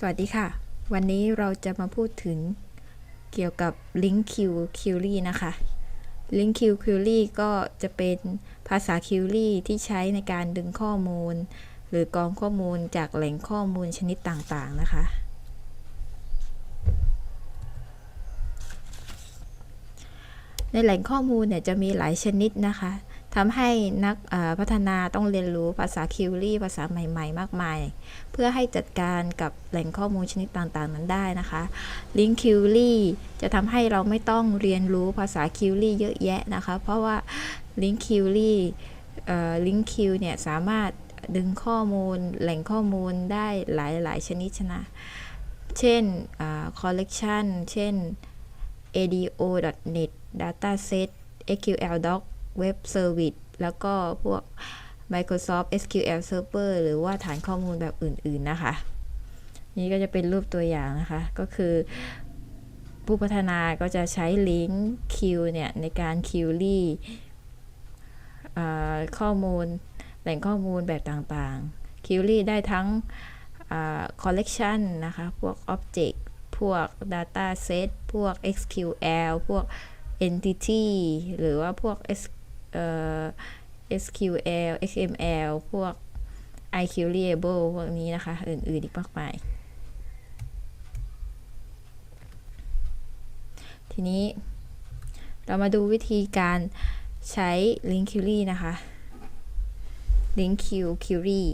สวัสดีค่ะ วันนี้เราจะมาพูดถึงเกี่ยวกับ Link Q Query นะคะ Link Q Query ก็จะเป็นภาษา Query ที่ใช้ในการดึงข้อมูล หรือกรองข้อมูลจากแหล่งข้อมูลชนิดต่างๆนะคะ ในแหล่งข้อมูลเนี่ยจะมีหลายชนิดนะคะ ทำให้นักพัฒนาต้องเรียนรู้ภาษาคิวรี่ภาษาใหม่ ๆ มากมาย เพื่อให้จัดการกับแหล่งข้อมูลชนิดต่างๆ นั้นได้นะคะลิงคิวรี่จะทำให้เราไม่ต้องเรียนรู้ภาษาคิวรี่เยอะแยะนะคะ เพราะว่าลิงคิวรี่ลิงคิวเนี่ยสามารถดึงข้อมูลแหล่งข้อมูลได้หลายๆ ชนิดชนะ เช่น collection เช่น ado.net dataset sql doc Web Service แล้วก็พวก Microsoft SQL Server หรือว่าฐานข้อมูลแบบอื่น ๆ นะคะ นี่ก็จะเป็นรูปตัวอย่างนะคะ ก็คือ ผู้พัฒนาก็จะใช้ลิงก์ Q เนี่ย ในการ Query ข้อมูลแหล่งข้อมูลแบบต่างๆ Query ได้ทั้ง collection นะคะ พวก object พวก data set พวก SQL พวก entity หรือว่าพวก SQL SQL, XML พวก iQreable พวกนี้นะคะ อื่นๆอีกมากมาย ทีนี้เรามาดูวิธีการใช้ link query นะคะ link q query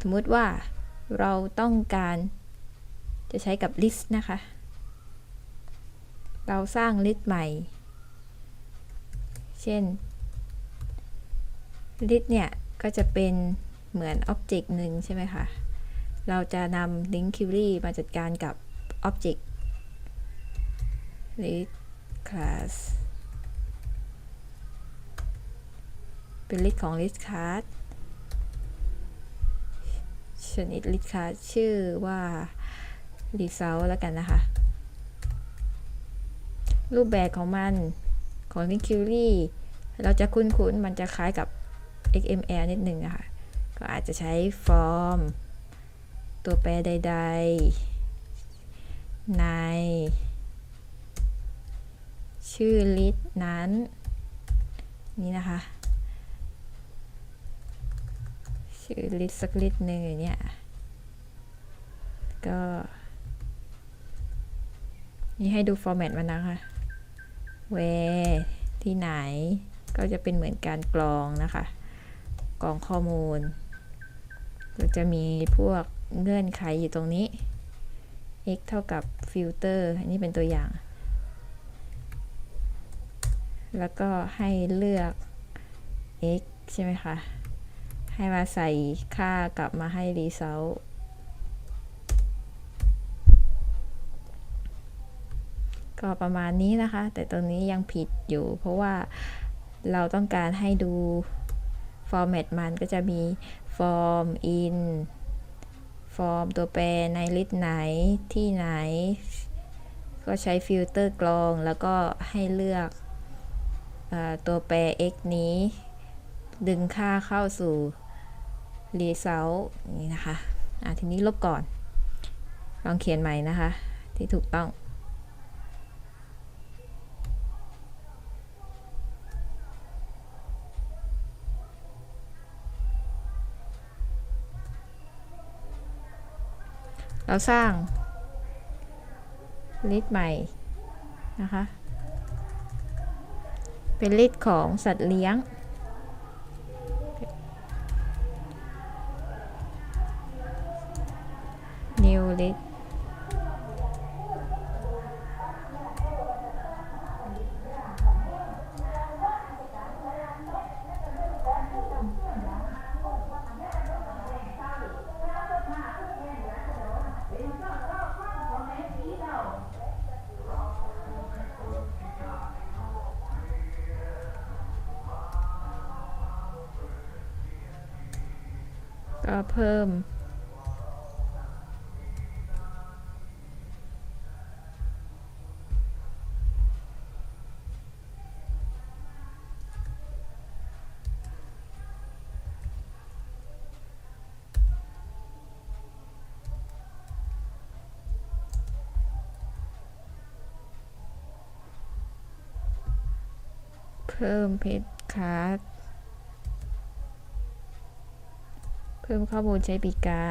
สมมติว่าเราต้องการจะใช้กับ list นะคะ เราสร้าง list ใหม่ เช่น list เนี่ย ก็จะเป็นเหมือน object หนึ่งใช่ไหมคะ เราจะนำ link query มาจัดการกับ object list class เป็น list ของ list class ชนิด list class ชื่อว่า result แล้วกันนะคะ รูปแบบของมันของ link query เราจะคุ้นๆ มันจะคล้ายกับ XML นิดหนึ่งอะค่ะก็อาจจะใช้ฟอร์ม ตัวแปรใด ๆ ใน ชื่อลิสต์นั้น นี่นะคะ ชื่อลิสต์สักลิสต์หนึ่งอย่างเนี้ยก็ นี่ให้ดูฟอร์แมตมันนะคะ where ที่ไหน ก็จะเป็นเหมือนการกรองนะคะ กรองข้อมูล ก็จะมีพวกเงื่อนไขอยู่ตรงนี้ x เท่ากับฟิลเตอร์อันนี้เป็นตัวอย่าง แล้วก็ให้เลือก x ใช่ไหมคะ ให้มาใส่ค่ากลับมาให้ result ก็ประมาณนี้นะคะ แต่ตรงนี้ยังผิดอยู่เพราะว่า เราต้องการให้ดู format มันก็จะมี form in form ตัวแปรในลิสต์ไหนที่ไหน ก็ใช้ฟิลเตอร์กรองแล้วก็ให้เลือกอตัวแปร x นี้ ดึงค่าเข้าสู่ result นี่นะคะะทีนี้ลบก่อน ลองเขียนใหม่นะคะ ที่ถูกต้อง เราสร้างลิสต์ใหม่นะคะ เป็นลิสต์ของสัตว์เลี้ยง new list ก็เพิ่ม เพิ่มเพชรคาร์ เพิ่มข้อมูลใช้ปีกา